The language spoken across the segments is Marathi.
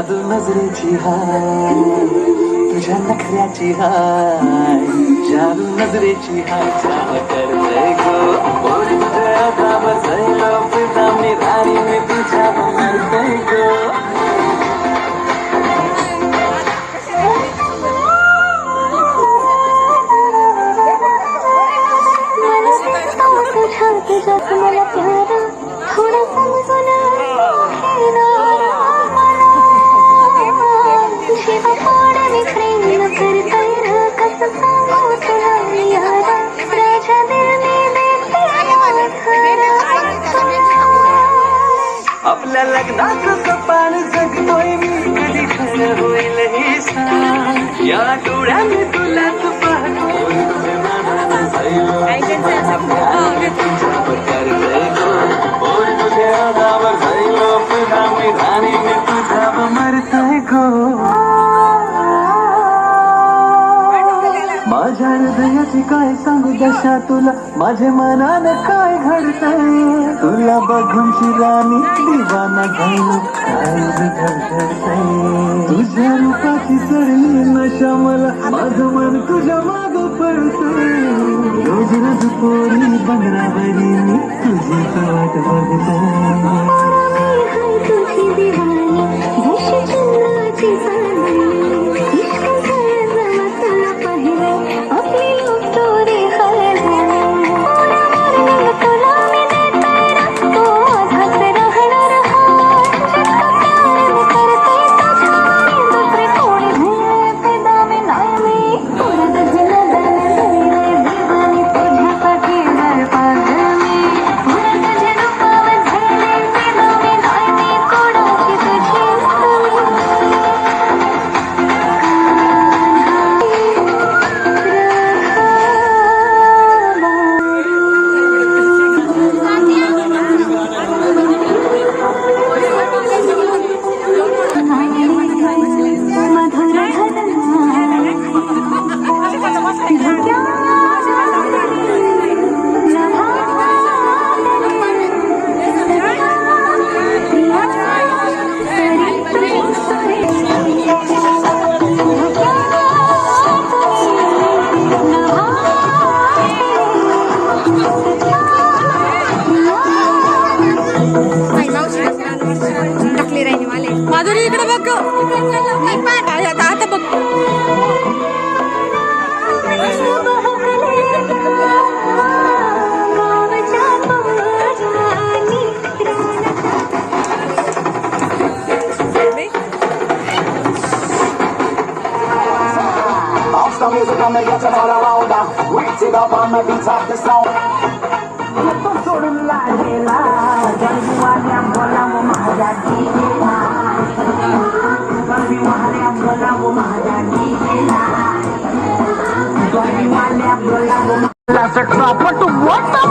जादू नजरेची हाय तुझ्या नखऱ्याची हाय जादू नजरेची हाय. चाल करते गो ओढ तुझ्या दाबर सैलो पिता मी राणी मी तुझ्या मरते गो. या डोळ्याने तुलाच पाहतोय सांगू तुला माझे मनान काय घडतंय? तुला बघून शिराणी दिवाना झालो. काय घडतंय? तुझ्या रूपाची चढली नशा मला माझं मन तुझ्या माग पडतंय. रोज रोज पोरी बंगरावरी मी तुझी वाट बघतोय. crazy on the ghetto all around her. Reach it up on the beat of the sound. Let's drop what the what's up?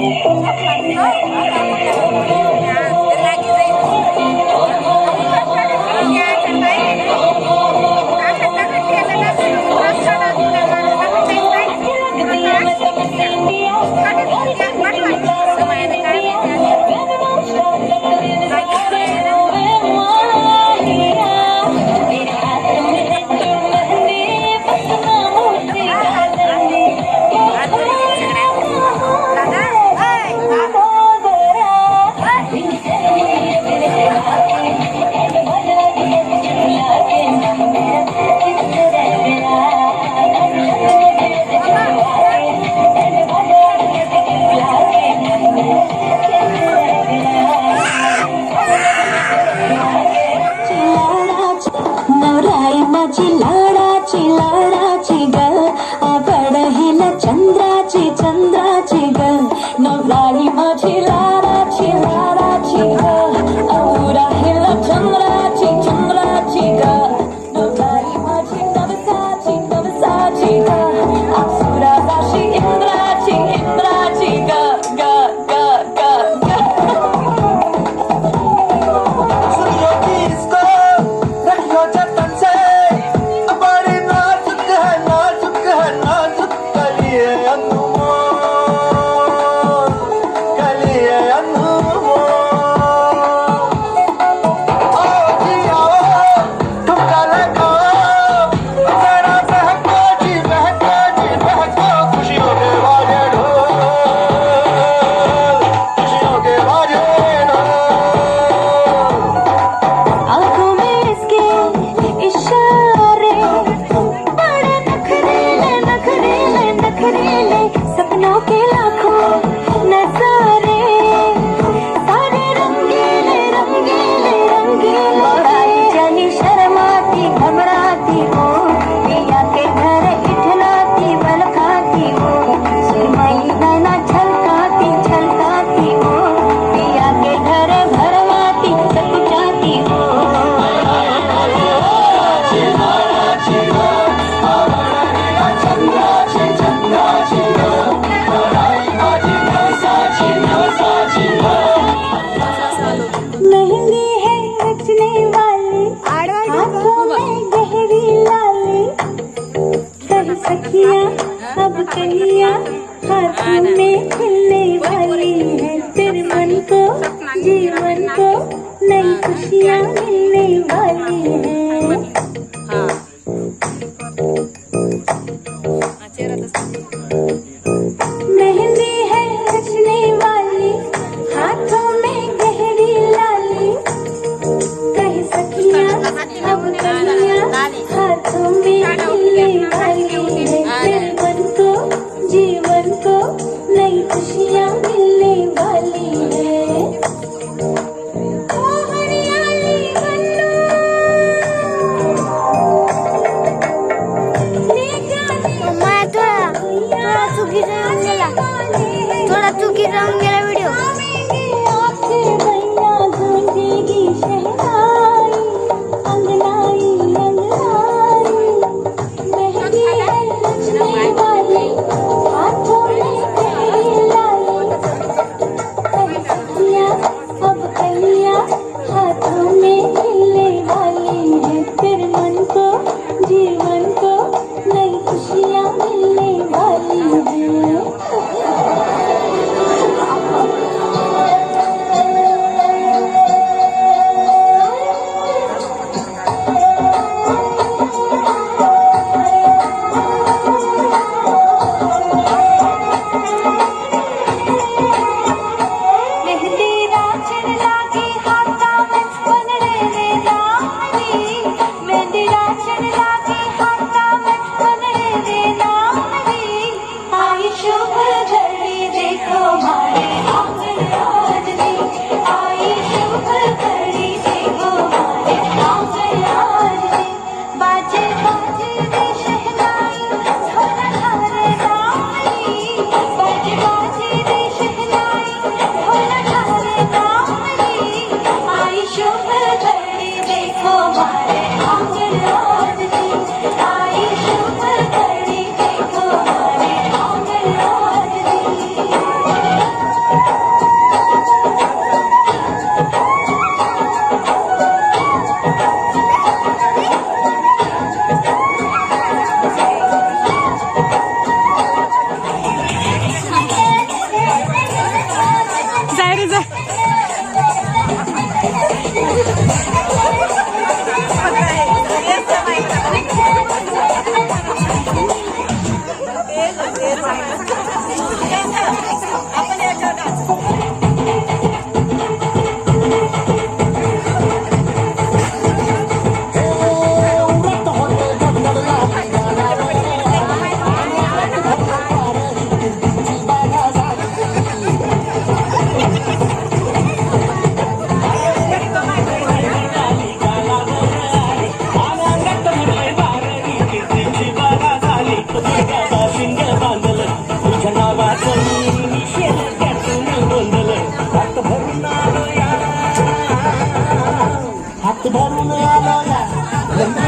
Thank you. আছিলাম Sana. the bottom of the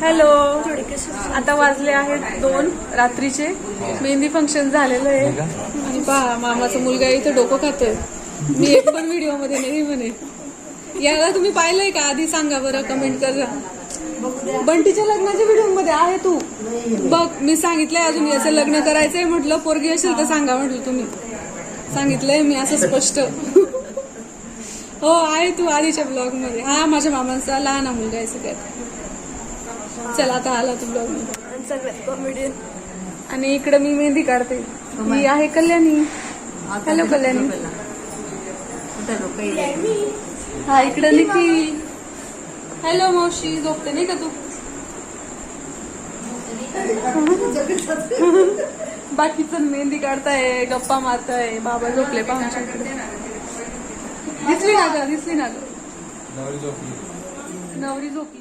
hello. आता वाजले आहेत दोन रात्रीचे. मेहंदी फंक्शन झालेलं आहे. आणि पहा मामाचा मुलगा इथं डोकं खातोय. मी एक पण व्हिडिओमध्ये नाही म्हणे. याला तुम्ही पाहिलंय का? आधी सांगा बरं कमेंट करा. बंटीच्या लग्नाच्या व्हिडिओमध्ये आहे तू. बघ मी सांगितलंय अजून याचं लग्न करायचंय म्हटलं पोरगी असेल तर सांगा म्हटलं तुम्ही. सांगितलंय मी असं स्पष्ट. हो आहे तू आधीच्या ब्लॉगमध्ये. हा माझ्या मामांचा लहान मुलगा आहे सगळ्यात. चला आता आला तू ब्लॉग सगळ्यात कॉमेडियन आणि इकडे मी मेहंदी काढते. ही आहे कल्याणी. हॅलो कल्याणी. हा इकडे निखिल. हॅलो मावशी. झोपते नाही का तू? बाकीचं मेहंदी काढताय गप्पा मारताय. बाबा झोपले पाहुणच्या इकडे दिसली ना ग दिसली ना ग. नवरी झोपली.